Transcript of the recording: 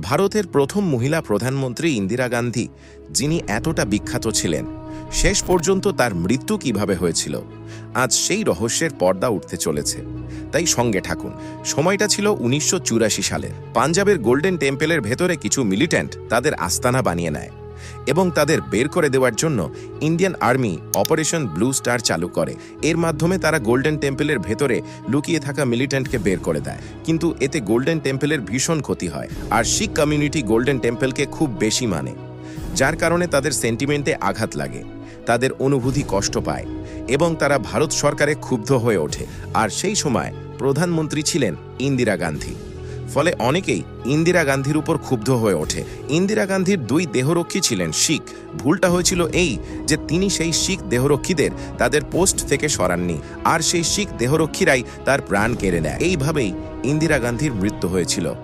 ভারতের প্রথম মহিলা প্রধানমন্ত্রী ইন্দিরা গান্ধী, যিনি এতটা বিখ্যাত ছিলেন, শেষ পর্যন্ত তার মৃত্যু কীভাবে হয়েছিল, আজ সেই রহস্যের পর্দা উঠতে চলেছে। তাই সঙ্গে ঠাকুন সময়টা ছিল উনিশশো চুরাশি সালে পাঞ্জাবের গোল্ডেন টেম্পেলের ভেতরে কিছু মিলিট্যান্ট তাদের আস্তানা বানিয়ে নেয়। এবং তাদের বের করে দেওয়ার জন্য Indian army operation blue star চালু করে। এর মাধ্যমে তারা গোল্ডেন টেম্পলের ভেতরে লুকিয়ে থাকা মিলিট্যান্টকে বের করে দেয়। কিন্তু এতে গোল্ডেন টেম্পলের ভীষণ ক্ষতি হয় আর শিখ কমিউনিটি গোল্ডেন টেম্পলকে খুব বেশি মানে যার কারণে তাদের সেন্টিমেন্টে আঘাত লাগে, তাদের অনুভূতি কষ্ট পায় এবং তারা ভারত সরকারে ক্ষুব্ধ হয়ে ওঠে। আর সেই সময় প্রধানমন্ত্রী ছিলেন ইন্দিরা গান্ধী। ফলে অনেকেই ইন্দিরা গান্ধীর উপর ক্ষুব্ধ হয়ে ওঠে। ইন্দিরা গান্ধীর দুই দেহরক্ষী ছিলেন শিখ। ভুলটা হয়েছিল এই যে তিনি সেই শিখ দেহরক্ষীদের তাদের পোস্ট থেকে সরাননি, আর সেই শিখ দেহরক্ষীরাই তার প্রাণ কেড়ে নেয়। এইভাবেই ইন্দিরা গান্ধীর মৃত্যু হয়েছিল।